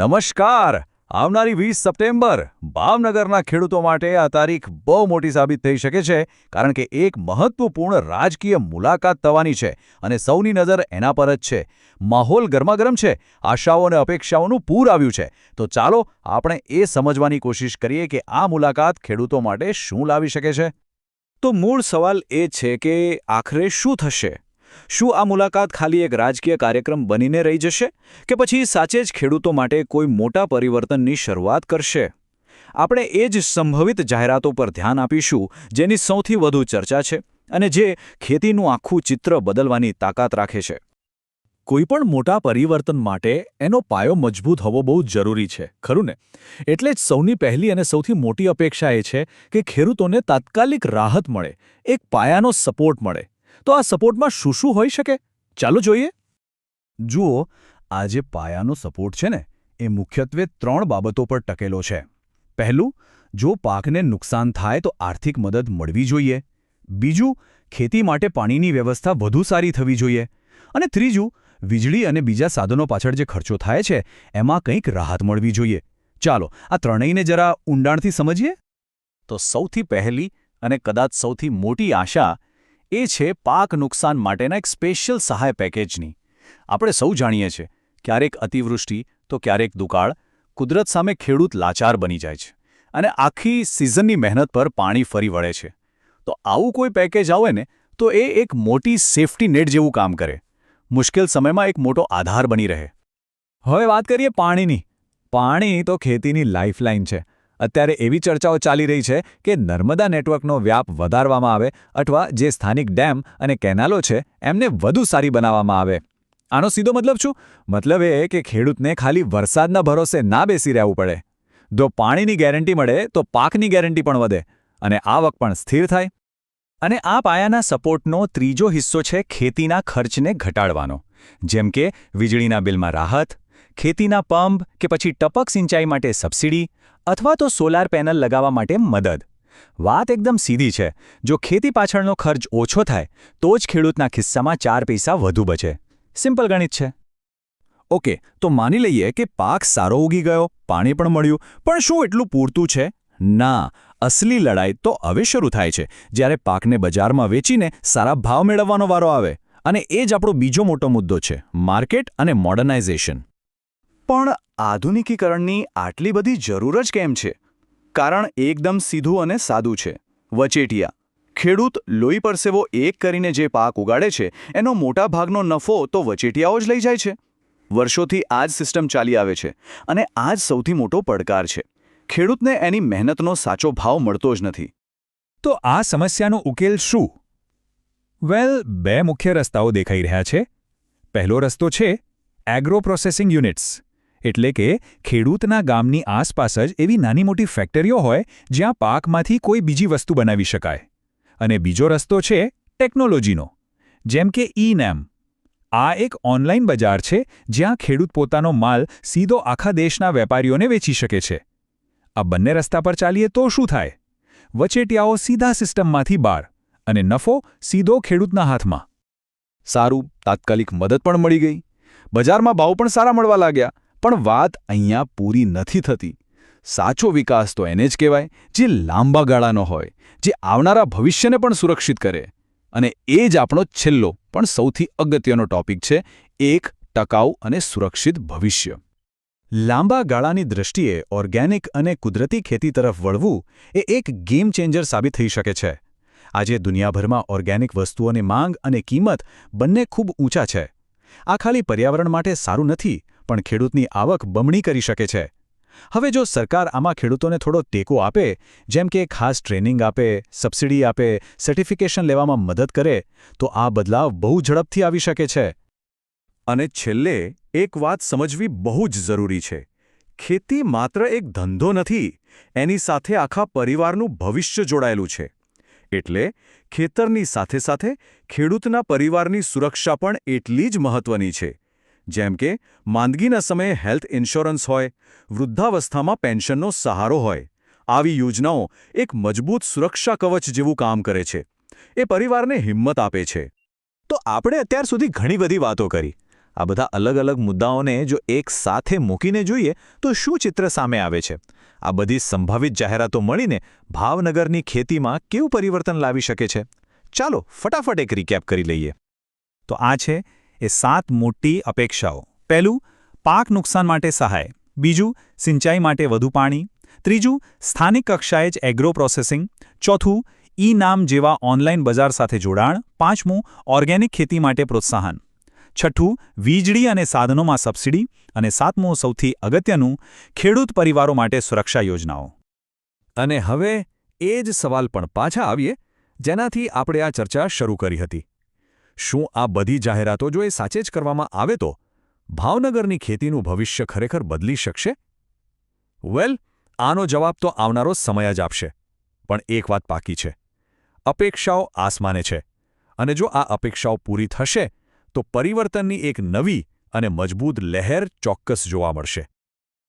નમસ્કાર. આવનારી વીસ સપ્ટેમ્બર ભાવનગરના ખેડૂતો માટે આ તારીખ બહુ મોટી સાબિત થઈ શકે છે, કારણ કે એક મહત્વપૂર્ણ રાજકીય મુલાકાત થવાની છે અને સૌની નજર એના પર જ છે. માહોલ ગરમાગરમ છે, આશાઓ અને અપેક્ષાઓનું પૂર આવ્યું છે. તો ચાલો આપણે એ સમજવાની કોશિશ કરીએ કે આ મુલાકાત ખેડૂતો માટે શું લાવી શકે છે? તો મૂળ સવાલ એ છે કે આખરે શું થશે? શું આ મુલાકાત ખાલી એક રાજકીય કાર્યક્રમ બનીને રહી જશે કે પછી સાચે જ ખેડૂતો માટે કોઈ મોટા પરિવર્તનની શરૂઆત કરશે? આપણે એ જ સંભવિત જાહેરાતો પર ધ્યાન આપીશું, જેની સૌથી વધુ ચર્ચા છે અને જે ખેતીનું આખું ચિત્ર બદલવાની તાકાત રાખે છે. કોઈપણ મોટા પરિવર્તન માટે એનો પાયો મજબૂત હોવો બહુ જરૂરી છે, ખરું ને? એટલે જ સૌની પહેલી અને સૌથી મોટી અપેક્ષા એ છે કે ખેડૂતોને તાત્કાલિક રાહત મળે, એક પાયાનો સપોર્ટ મળે. તો આ સપોર્ટમાં શું શું હોઈ શકે? ચાલો જોઈએ. જુઓ, આ જે પાયાનો સપોર્ટ છે ને, એ મુખ્યત્વે ત્રણ બાબતો પર ટકેલો છે. પહેલું, જો પાકને નુકસાન થાય તો આર્થિક મદદ મળવી જોઈએ. બીજું, ખેતી માટે પાણીની વ્યવસ્થા વધુ સારી થવી જોઈએ. અને ત્રીજું, વીજળી અને બીજા સાધનો પાછળ જે ખર્ચો થાય છે, એમાં કંઈક રાહત મળવી જોઈએ. ચાલો, આ ત્રણેયને જરા ઊંડાણથી સમજીએ? તો સૌથી પહેલી અને કદાચ સૌથી મોટી આશા એ છે પાક નુકસાન માટેના એક સ્પેશિયલ સહાય પેકેજની. આપણે સૌ જાણીએ છીએ, ક્યારેક અતિવૃષ્ટિ, તો ક્યારેક દુકાળ, કુદરત સામે ખેડૂત લાચાર બની જાય છે અને આખી સિઝનની મહેનત પર પાણી ફરી વળે છે. તો આવું કોઈ પેકેજ આવે ને, તો એ એક મોટી સેફટી નેટ જેવું કામ કરે. મુશ્કેલ સમયમાં એક મોટો આધાર બની રહે. હવે વાત કરીએ પાણીની. પાણી તો ખેતીની લાઇફલાઇન છે. અત્યારે એવી ચર્ચાઓ ચાલી રહી છે કે નર્મદા નેટવર્કનો વ્યાપ વધારવામાં આવે અથવા જે સ્થાનિક ડેમ અને કેનાલો છે, એમને વધુ સારી બનાવવામાં આવે. આનો સીધો મતલબ શું? મતલબ એ કે ખેડૂતને ખાલી વરસાદના ભરોસે ના બેસી રહેવું પડે. જો પાણીની ગેરંટી મળે, તો પાકની ગેરંટી પણ વધે અને આવક પણ સ્થિર થાય. અને આ પાયાના સપોર્ટનો ત્રીજો હિસ્સો છે ખેતીના ખર્ચને ઘટાડવાનો. જેમ કે, વીજળીના બિલમાં રાહત ખેતીના પંપ કે પછી ટપક સિંચાઈ માટે સબસિડી અથવા તો સોલાર પેનલ લગાવવા માટે મદદ. વાત એકદમ સીધી છે. જો ખેતી પાછળનો ખર્ચ ઓછો થાય, તો જ ખેડૂતના ખિસ્સામાં ચાર પૈસા વધુ બચે. સિમ્પલ ગણિત છે. ઓકે, તો માની લઈએ કે પાક સારો ઉગી ગયો, પાણી પણ મળ્યું, પણ શું એટલું પૂરતું છે? ના, અસલી લડાઈ તો હવે શરૂ થાય છે, જ્યારે પાકને બજારમાં વેચીને સારા ભાવ મેળવવાનો વારો આવે. અને એ જ આપણો બીજો મોટો મુદ્દો છે, માર્કેટ અને મોડર્નાઇઝેશન. પણ આધુનિકીકરણની આટલી બધી જરૂર જ કેમ છે? કારણ એકદમ સીધું અને સાદું છે. વચેટિયા. ખેડૂત લોહી પરસેવો એક કરીને જે પાક ઉગાડે છે, એનો મોટા ભાગનો નફો તો વચેટિયાઓ જ લઈ જાય છે. વર્ષોથી આ જ સિસ્ટમ ચાલી આવે છે અને આ જ સૌથી મોટો પડકાર છે. ખેડૂતને એની મહેનતનો સાચો ભાવ મળતો જ નથી. તો આ સમસ્યાનો ઉકેલ શું? વેલ, બે મુખ્ય રસ્તાઓ દેખાઈ રહ્યા છે. પહેલો રસ્તો છે એગ્રો પ્રોસેસિંગ યુનિટ્સ. એટલે કે ખેડૂતના ગામની આસપાસ જ એવી નાની મોટી ફેક્ટરીઓ હોય જ્યાં પાકમાંથી કોઈ બીજી વસ્તુ બનાવી શકાય. અને બીજો રસ્તો છે ટેકનોલોજીનો. જેમ કે ઈ નેમ આ એક ઓનલાઈન બજાર છે જ્યાં ખેડૂત પોતાનો માલ સીધો આખા દેશના વેપારીઓને વેચી શકે છે. આ બંને રસ્તા પર ચાલીએ તો શું થાય? વચેટિયાઓ સીધા સિસ્ટમમાંથી બહાર અને નફો સીધો ખેડૂતના હાથમાં. સારું, તાત્કાલિક મદદ પણ મળી ગઈ. બજારમાં ભાવ પણ સારા મળવા લાગ્યા. પણ વાત અહીંયા પૂરી નથી થતી. સાચો વિકાસ તો એને જ કહેવાય, જે લાંબા ગાળાનો હોય, જે આવનારા ભવિષ્યને પણ સુરક્ષિત કરે. અને એ જ આપણો છેલ્લો, પણ સૌથી અગત્યનો ટોપિક છે, એક ટકાઉ અને સુરક્ષિત ભવિષ્ય. લાંબા ગાળાની દૃષ્ટિએ ઓર્ગેનિક અને કુદરતી ખેતી તરફ વળવું એ એક ગેમ ચેન્જર સાબિત થઈ શકે છે. આજે દુનિયાભરમાં ઓર્ગેનિક વસ્તુઓની માંગ અને કિંમત બંને ખૂબ ઊંચા છે. આ ખાલી પર્યાવરણ માટે સારું નથી પણ ખેડૂતની આવક બમણી કરી શકે છે. હવે જો સરકાર આમાં ખેડૂતોને થોડો ટેકો આપે, જેમ કે ખાસ ટ્રેનિંગ આપે, સબસિડી આપે, સર્ટિફિકેશન લેવામાં મદદ કરે, તો આ બદલાવ બહુ ઝડપથી આવી શકે છે. અને છેલ્લે એક વાત સમજવી બહુ જ જરૂરી છે. ખેતી માત્ર એક ધંધો નથી, એની સાથે આખા પરિવારનું ભવિષ્ય જોડાયેલું છે. એટલે ખેતરની સાથે સાથે ખેડૂતના પરિવારની સુરક્ષા પણ એટલી જ મહત્વની છે. જેમ કે, માંદગીના સમયે હેલ્થ ઇન્સ્યોરન્સ હોય, વૃદ્ધાવસ્થામાં પેન્શનનો સહારો હોય, આવી યોજનાઓ એક મજબૂત સુરક્ષા કવચ જેવું કામ કરે છે. એ પરિવારને હિંમત આપે છે. તો આપણે અત્યાર સુધી ઘણી બધી વાતો કરી. આ બધા અલગ અલગ મુદ્દાઓને જો એક સાથે મૂકીને જોઈએ, તો શું ચિત્ર સામે આવે છે? આ બધી સંભવિત જાહેરાતો મળીને ભાવનગરની ખેતીમાં કેવું પરિવર્તન લાવી શકે છે? ચાલો ફટાફટ એક રિકેપ કરી લઈએ. તો આ છે એ સાત મોટી અપેક્ષાઓ. પહેલું, પાક નુકસાન માટે સહાય. બીજું, સિંચાઈ માટે વધુ પાણી. ત્રીજું, સ્થાનિક કક્ષાએ જ એગ્રો પ્રોસેસિંગ ચોથું ઈ નામ જેવા ઓનલાઈન બજાર સાથે જોડાણ. પાંચમું, ઓર્ગેનિક ખેતી માટે પ્રોત્સાહન. છઠ્ઠું, વીજળી અને સાધનોમાં સબસિડી. અને સાતમું, સૌથી અગત્યનું, ખેડૂત પરિવારો માટે સુરક્ષા યોજનાઓ. અને હવે એ જ સવાલ પણ પાછા આવીએ, જેનાથી આપણે આ ચર્ચા શરૂ કરી હતી. શું આ બધી જાહેરાતો જો એ સાચે જ કરવામાં આવે તો ભાવનગરની ખેતીનું ભવિષ્ય ખરેખર બદલી શકશે? વેલ, આનો જવાબ તો આવનારો સમય જ આપશે. પણ એક વાત પાકી છે. અપેક્ષાઓ આસમાને છે. અને જો આ અપેક્ષાઓ પૂરી થશે, તો પરિવર્તનની એક નવી અને મજબૂત લહેર ચોક્કસ જોવા મળશે.